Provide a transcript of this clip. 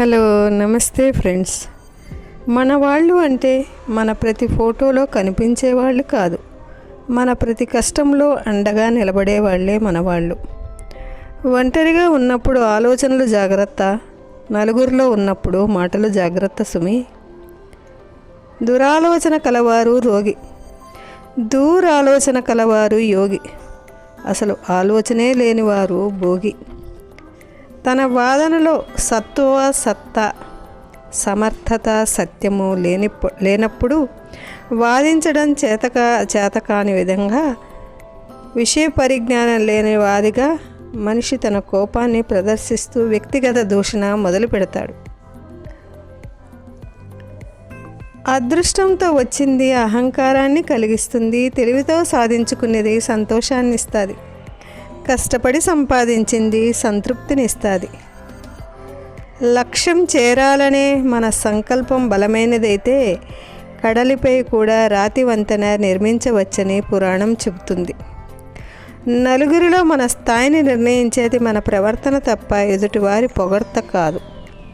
Hello నమస్తే friends. మన వాళ్ళు అంటే మన ప్రతి ఫోటోలో కనిపించే వాళ్ళు కాదు. మన ప్రతి కష్టంలో అండగా నిలబడే వాళ్ళే మన వాళ్ళు. ఒంటరిగా ఉన్నప్పుడు ఆలోచనలు జాగ్రత్త నలుగురిలో ఉన్నప్పుడు మాటలు జాగ్రత్త సుమి. దురాలోచన కలవారు రోగి. దూరాలోచన కలవారు యోగి. అసలు ఆలోచనే లేనివారు భోగి. తన వాదనలో సత్వ సత్తా సమర్థత సత్యము లేని లేనప్పుడు వాదించడం చేతక చేతకాని విధంగా విషయ పరిజ్ఞానం లేని వాదిగా మనిషి తన కోపాన్ని ప్రదర్శిస్తూ వ్యక్తిగత దూషణ మొదలు పెడతాడు. అదృష్టంతో వచ్చింది అహంకారాన్ని కలిగిస్తుంది తెలివితో సాధించుకునేది సంతోషాన్ని ఇస్తుంది కష్టపడి సంపాదించింది సంతృప్తినిస్తుంది. లక్ష్యం చేరాలనే మన సంకల్పం బలమైనదైతే కడలిపై కూడా రాతి వంతెన నిర్మించవచ్చని పురాణం చెబుతుంది. నలుగురిలో మన స్థాయిని నిర్ణయించేది మన ప్రవర్తన తప్ప ఎదుటివారి పొగడ్త కాదు.